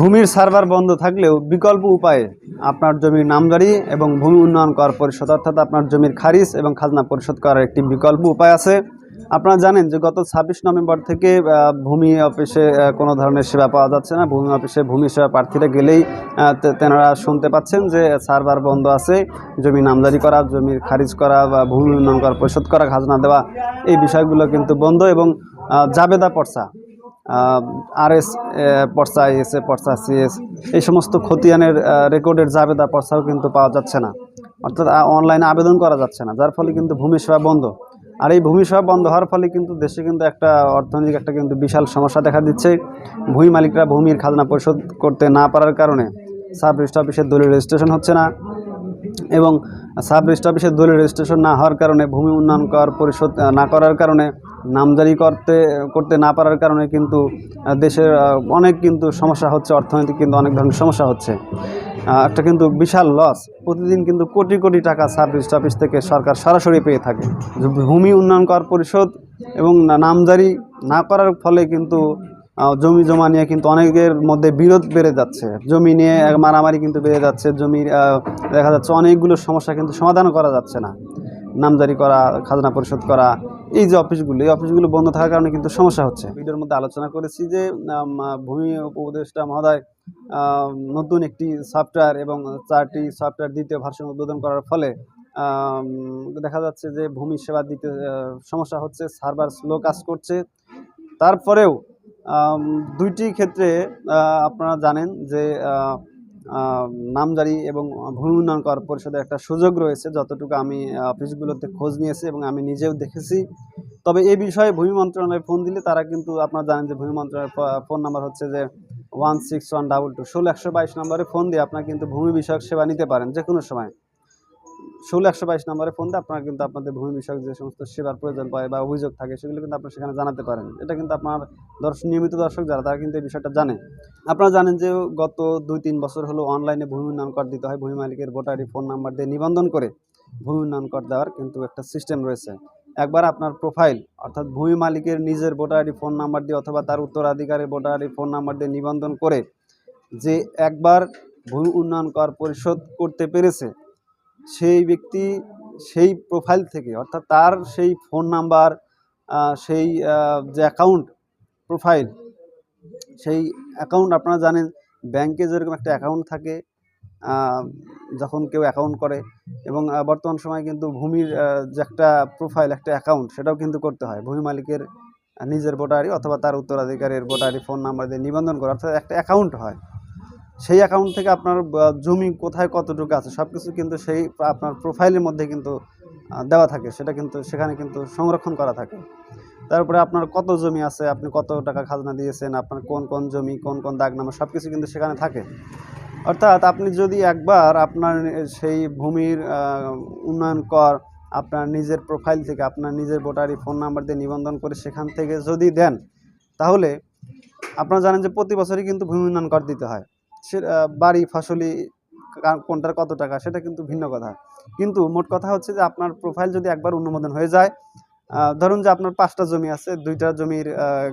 ভূমির সার্ভার বন্ধ থাকলেও বিকল্প উপায়ে আপনার জমির নামজারি এবং ভূমি উন্নয়ন কর পরিষদ অর্থাৎ আপনার জমির খারিজ এবং খাজনা পরিশোধ করার একটি বিকল্প উপায় আছে। আপনারা জানেন যে গত ছাব্বিশ নভেম্বর থেকে ভূমি অফিসে কোনো ধরনের সেবা পাওয়া যাচ্ছে না। ভূমি অফিসে ভূমি সেবা প্রার্থীরা গেলেই তেনারা শুনতে পাচ্ছেন যে সার্ভার বন্ধ আছে। জমি নামজারি করা, জমির খারিজ করা বা ভূমি উন্নয়ন কর পরিশোধ করা, খাজনা দেওয়া, এই বিষয়গুলো কিন্তু বন্ধ এবং জাবেদা পর্চা আর এস পর্চা এস এ পর্চা সিএস এই সমস্ত খতিয়ানের রেকর্ডের জাবেদা পর্চাও কিন্তু পাওয়া যাচ্ছে না। অর্থাৎ অনলাইনে আবেদন করা যাচ্ছে না, যার ফলে কিন্তু ভূমি সেবা বন্ধ। আর এই ভূমি সেবা বন্ধ হওয়ার ফলে কিন্তু দেশে কিন্তু একটা অর্থনৈতিক একটা কিন্তু বিশাল সমস্যা দেখা দিচ্ছে। ভূমি মালিকরা ভূমির খাজনা পরিশোধ করতে না পারার কারণে সাব রেজিস্ট্রি অফিসের দলিল রেজিস্ট্রেশন হচ্ছে না। এবং সাব রেজিস্ট্রি অফিসের দলিল রেজিস্ট্রেশন না হওয়ার কারণে, ভূমি উন্নয়ন কর পরিশোধ না করার কারণে, নামজারি করতে করতে না পারার কারণে কিন্তু দেশের অনেক কিন্তু সমস্যা হচ্ছে, অর্থনৈতিক কিন্তু অনেক ধরনের সমস্যা হচ্ছে। একটা কিন্তু বিশাল লস প্রতিদিন কিন্তু কোটি কোটি টাকা সাব রেজিস্ট্রি অফিস থেকে সরকার সরাসরি পেয়ে থাকে। ভূমি উন্নয়ন কর পরিশোধ এবং নামজারি না করার ফলে কিন্তু জমি জমা নিয়ে কিন্তু অনেকের মধ্যে বিরোধ বেড়ে যাচ্ছে। জমি নিয়ে মারামারি কিন্তু বেড়ে যাচ্ছে। জমির দেখা যাচ্ছে অনেকগুলো সমস্যা কিন্তু সমাধান করা যাচ্ছে না। নামজারি করা, খাজনা পরিশোধ করা, এই যে অফিসগুলো, এই অফিসগুলো বন্ধ থাকার কারণে কিন্তু সমস্যা হচ্ছে। ভিডিওর মধ্যে আলোচনা করেছি যে ভূমি উপদেষ্টা মহোদয় নতুন একটি সফটওয়্যার এবং চারটি সফটওয়্যার দ্বিতীয় ভার্সন উদ্বোধন করার ফলে দেখা যাচ্ছে যে ভূমি সেবা দিতে সমস্যা হচ্ছে, সার্ভার স্লো কাজ করছে। তারপরেও দুইটি ক্ষেত্রে আপনারা জানেন যে নামজারি এবং ভূমি উন্নয়ন কর পরিষদের একটা সুযোগ রয়েছে যতটুকু আমি অফিসগুলোতে খোঁজ নিয়েছি এবং আমি নিজেও দেখেছি। তবে এই বিষয়ে ভূমি মন্ত্রণালয়ে ফোন দিলে তারা কিন্তু আপনারা জানেন যে ভূমি মন্ত্রণালয়ের ফোন নাম্বার হচ্ছে যে one six one double two. ষোলো একশো বাইশ নম্বরে ফোন দিয়ে আপনারা কিন্তু ভূমি বিষয়ক সেবা নিতে পারেন যে কোনো সময়। ষোলো একশো বাইশ নম্বরে ফোন দিয়ে আপনারা কিন্তু আপনাদের ভূমি বিষয়ক যে সমস্ত সেবার প্রয়োজন পায় বা অভিযোগ থাকে, সেগুলো কিন্তু আপনারা সেখানে জানাতে পারেন। এটা কিন্তু আপনার দর্শক নিয়মিত দর্শক যারা, তারা কিন্তু এই বিষয়টা জানে। আপনারা জানেন যে গত দুই তিন বছর হলো অনলাইনে ভূমি উন্নয়ন কর দিতে হয়, ভূমি মালিকের ভোটারি ফোন নাম্বার দিয়ে নিবন্ধন করে ভূমি উন্নয়ন কর দেওয়ার কিন্তু একটা সিস্টেম রয়েছে। একবার আপনার প্রোফাইল, অর্থাৎ ভূমি মালিকের নিজের ভোটারি ফোন নাম্বার দিয়ে অথবা তার উত্তরাধিকারের ভোটারি ফোন নাম্বার দিয়ে নিবন্ধন করে যে একবার ভূমি উন্নয়ন কর পরিশোধ করতে পেরেছে সেই ব্যক্তি সেই প্রোফাইল থেকে, অর্থাৎ তার সেই ফোন নাম্বার সেই যে অ্যাকাউন্ট প্রোফাইল সেই অ্যাকাউন্ট আপনারা জানেন ব্যাংকে যেরকম একটা অ্যাকাউন্ট থাকে যখন কেউ অ্যাকাউন্ট করে এবং বর্তমান সময়ে কিন্তু ভূমির যে একটা প্রোফাইল একটা অ্যাকাউন্ট সেটাও কিন্তু করতে হয়। ভূমি মালিকের নিজের ভোটারি অথবা তার উত্তরাধিকারের ভোটারি ফোন নাম্বার দিয়ে নিবন্ধন করে, অর্থাৎ একটা অ্যাকাউন্ট হয়। সেই অ্যাকাউন্ট থেকে আপনার জমি কোথায় কতটুকু আছে সব কিছু কিন্তু সেই আপনার প্রোফাইলের মধ্যে কিন্তু দেওয়া থাকে। সেটা কিন্তু, সেখানে কিন্তু সংরক্ষণ করা থাকে। তারপরে আপনার কত জমি আছে, আপনি কত টাকা খাজনা দিয়েছেন, আপনার কোন কোন জমি, কোন কোন দাগনামা সব কিছু কিন্তু সেখানে থাকে। অর্থাৎ আপনি যদি একবার আপনার সেই ভূমির উন্নয়ন কর, আপনার নিজের প্রোফাইল থেকে, আপনার নিজের ভোটারি ফোন নাম্বার দিয়ে নিবন্ধন করে সেখান থেকে যদি দেন, তাহলে আপনারা জানেন যে প্রতি বছরই কিন্তু ভূমি উন্নয়ন কর দিতে হয়। সে বাড়ি ফসলি কোনটার কত টাকা সেটা কিন্তু ভিন্ন কথা। কিন্তু মোট কথা হচ্ছে যে আপনার প্রোফাইল যদি একবার অনুমোদন হয়ে যায় ধরুন যে আপনার পাঁচটা জমি আছে, দুইটা জমির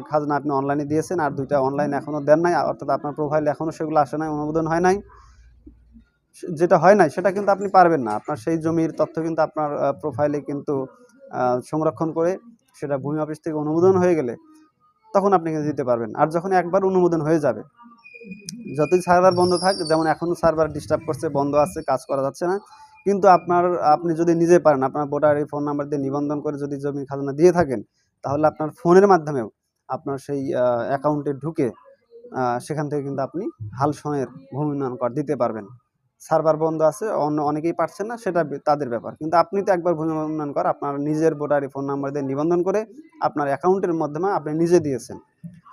খাজনা আপনি অনলাইনে দিয়েছেন আর দুইটা অনলাইনে এখনও দেন নাই, অর্থাৎ আপনার প্রোফাইল এখনও সেগুলো আসে নাই, অনুমোদন হয় নাই যেটা হয় নাই সেটা কিন্তু আপনি পারবেন না। আপনার সেই জমির তথ্য কিন্তু আপনার প্রোফাইলে কিন্তু সংরক্ষণ করে সেটা ভূমি অফিস থেকে অনুমোদন হয়ে গেলে তখন আপনি কিন্তু দিতে পারবেন। আর যখন একবার অনুমোদন হয়ে যাবে যতই সার্ভার বন্ধ থাক, যেমন এখনও সার্ভার ডিস্টার্ব করছে, বন্ধ আছে, কাজ করা যাচ্ছে না, কিন্তু আপনার, আপনি যদি নিজে পারেন, আপনার ভোটার এই ফোন নাম্বার দিয়ে নিবন্ধন করে যদি জমি খাজনা দিয়ে থাকেন, তাহলে আপনার ফোনের মাধ্যমেও আপনার সেই অ্যাকাউন্টে ঢুকে সেখান থেকে কিন্তু আপনি হাল সনের ভূমি উন্নয়ন কর দিতে পারবেন। সার্ভার বন্ধ আছে, অন্য অনেকেই পারছেন না, সেটা তাদের ব্যাপার। কিন্তু আপনি তো একবার ভূমি উন্নয়ন কর, আপনার নিজের ভোটার ফোন নাম্বার দিয়ে নিবন্ধন করে আপনার অ্যাকাউন্টের মাধ্যমে আপনি নিজে দিয়েছেন,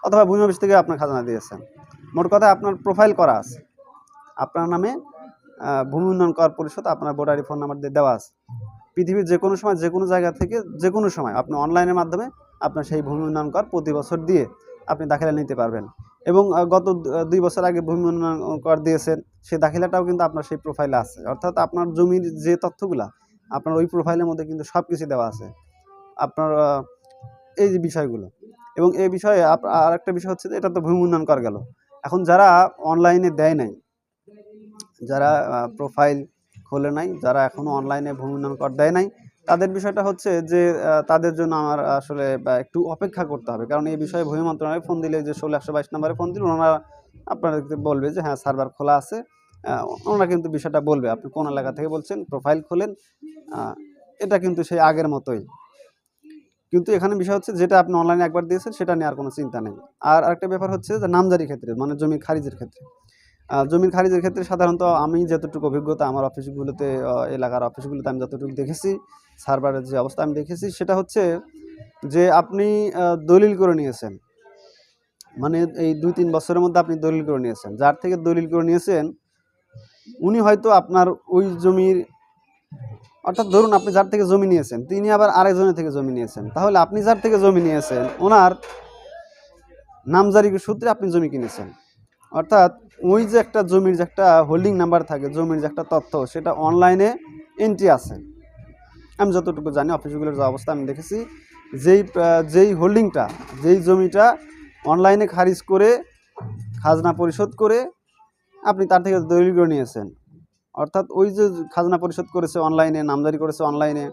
অথবা ভূমি অফিস থেকে আপনার খাজনা দিয়েছেন। মোট কথা আপনার প্রোফাইল করা আছে। আপনার নামে ভূমি উন্নয়ন কর পরিষদ আপনার ভোটারি ফোন নাম্বার দিয়ে দেওয়া আছে। পৃথিবীর যে কোনো সময়, যে কোনো জায়গা থেকে যে কোনো সময় আপনি অনলাইনের মাধ্যমে আপনার সেই ভূমি উন্নয়ন কর প্রতি বছর দিয়ে আপনি দাখিলা নিতে পারবেন। এবং গত দুই বছর আগে ভূমি উন্নয়ন কর দিয়েছেন সেই দাখিলাটাও কিন্তু আপনার সেই প্রোফাইলে আছে। অর্থাৎ আপনার জমির যে তথ্যগুলা, আপনার ওই প্রোফাইলের মধ্যে কিন্তু সব কিছু দেওয়া আছে। আপনার এই যে বিষয়গুলো। এবং এই বিষয়ে আর একটা বিষয় হচ্ছে যে, এটা তো ভূমি উন্নয়ন কর গেল। এখন যারা অনলাইনে দেয় নাই, যারা প্রোফাইল খোলে নাই, যারা এখনও অনলাইনে ভূমি কর, দেয় নাই, তাদের বিষয়টা হচ্ছে যে তাদের জন্য আমার আসলে একটু অপেক্ষা করতে হবে। কারণ এই বিষয়ে ভূমি মন্ত্রণালয়ে ফোন দিলে যে ষোলো একশো বাইশ নম্বরে ফোন দিলে, ওনারা আপনাদেরকে বলবে যে হ্যাঁ সার্ভার খোলা আছে। ওনারা কিন্তু বিষয়টা বলবে। আপনি কোন এলাকা থেকে বলছেন প্রোফাইল খোলেন এটা কিন্তু সেই আগের মতোই। কিন্তু এখানে বিষয় হচ্ছে যেটা আপনি অনলাইনে একবার দিয়েছেন, সেটা নিয়ে আর কোনো চিন্তা নেই। আর আরেকটা ব্যাপার হচ্ছে যে নামজারির ক্ষেত্রে মানে জমি খারিজের ক্ষেত্রে। জমির খারিজের ক্ষেত্রে সাধারণত আমি যতটুকু অভিজ্ঞতা আমার অফিসগুলোতে এলাকার অফিসগুলোতে আমি যতটুকু দেখেছি, সার্ভারের যে অবস্থা আমি দেখেছি, সেটা হচ্ছে যে আপনি দলিল করে নিয়েছেন। মানে এই দুই তিন বছরের মধ্যে আপনি দলিল করে নিয়েছেন। যার থেকে দলিল করে নিয়েছেন, উনি হয়তো আপনার ওই জমির অর্থাৎ ধরুন আপনি যার থেকে জমি নিয়েছেন, তিনি আবার আরেকজনের থেকে জমি নিয়েছেন। তাহলে আপনি যার থেকে জমি নিয়েছেন, ওনার নামজারি সূত্রে আপনি জমি কিনেছেন। অর্থাৎ ওই যে একটা জমির যে একটা হোল্ডিং নাম্বার থাকে, জমির যে একটা তথ্য, সেটা অনলাইনে এন্ট্রি আছে। আমি যতটুকু জানি অফিসগুলোর যে অবস্থা আমি দেখেছি, যেই যেই হোল্ডিংটা যেই জমিটা অনলাইনে খারিজ করে, খাজনা পরিশোধ করে আপনি তার থেকে দৈর্ঘ্য নিয়েছেন। অর্থাৎ ওই যে খাজনা পরিশোধ করেছে অনলাইনে নামজারি করেছে অনলাইনে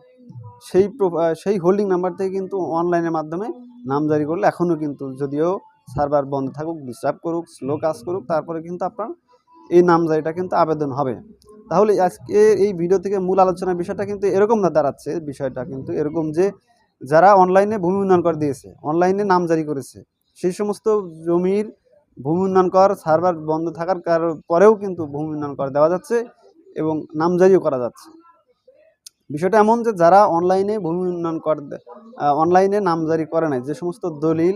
সেই সেই হোল্ডিং নাম্বার থেকে কিন্তু অনলাইনের মাধ্যমে নামজারি করলে এখনও কিন্তু যদিও সার্ভার বন্ধ থাকুক ডিস্টার্ব করুক স্লো কাজ করুক, তারপরে কিন্তু আপনার এই নামজারিটা কিন্তু আবেদন হবে। তাহলে আজকে এই ভিডিও থেকে মূল আলোচনার বিষয়টা কিন্তু এরকম না দাঁড়াচ্ছে, বিষয়টা কিন্তু এরকম যে যারা অনলাইনে ভূমি উন্নয়ন কর দিয়েছে অনলাইনে নামজারি করেছে, সেই সমস্ত জমির ভূমি উন্নয়ন কর সার্ভার বন্ধ থাকার কার- পরেও কিন্তু ভূমি উন্নয়ন কর দেওয়া যাচ্ছে। এবং নামজারিও করা যাচ্ছে। বিষয়টা এমন যে যারা অনলাইনে ভূমি উন্নয়ন কর অনলাইনে নামজারি করে নাই, যে সমস্ত দলিল,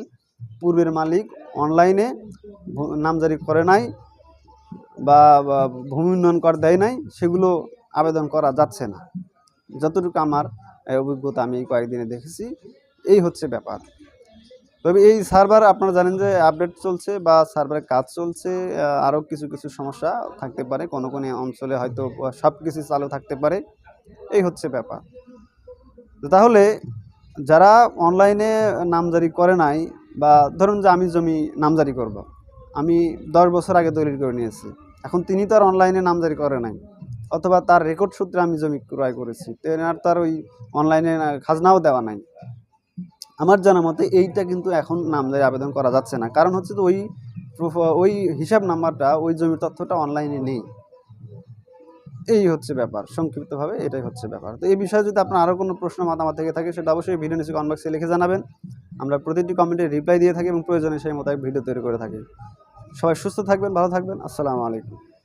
পূর্বের মালিক অনলাইনে নামজারি করে নাই বা ভূমি উন্নয়ন কর দেয় নাই, সেগুলো আবেদন করা যাচ্ছে না। যতটুকু আমার অভিজ্ঞতা আমি কয়েকদিনে দেখেছি, এই হচ্ছে ব্যাপার। তবে এই সার্ভার আপনারা জানেন যে আপডেট চলছে বা সার্ভারের কাজ চলছে আরও কিছু কিছু সমস্যা থাকতে পারে। কোনো কোনো অঞ্চলে হয়তো সব কিছু চালু থাকতে পারে। এই হচ্ছে ব্যাপার। তাহলে যারা অনলাইনে নামজারি করে নাই বা ধরুন যে আমি জমি নামজারি করব। আমি দশ বছর আগে দলিল করে নিয়েছি, এখন তিনি তো আর অনলাইনে নামজারি করে নাই, অথবা তার রেকর্ড সূত্রে আমি জমি ক্রয় করেছি তো আর তার ওই অনলাইনে খাজনাও দেওয়া নাই। আমার জানা মতে এইটা কিন্তু এখন নামজারি আবেদন করা যাচ্ছে না। কারণ হচ্ছে তো ওই প্রোফ- ওই হিসাব নাম্বারটা, ওই জমির তথ্যটা অনলাইনে নেই। এই হচ্ছে ব্যাপার, সংক্ষিপ্তভাবে এটাই হচ্ছে ব্যাপার। তো এই বিষয়ে যদি আপনার আরও কোনো প্রশ্ন, মতামত থেকে থাকে, সেটা অবশ্যই ভিডিও নিচে কমেন্ট বক্সে লিখে জানাবেন। আমরা প্রতিটি কমেন্টে রিপ্লাই দিয়ে থাকি এবং প্রয়োজনে সেই মোতাবেক ভিডিও তৈরি করে থাকি। সবাই সুস্থ থাকবেন, ভালো থাকবেন। আসসালামু আলাইকুম।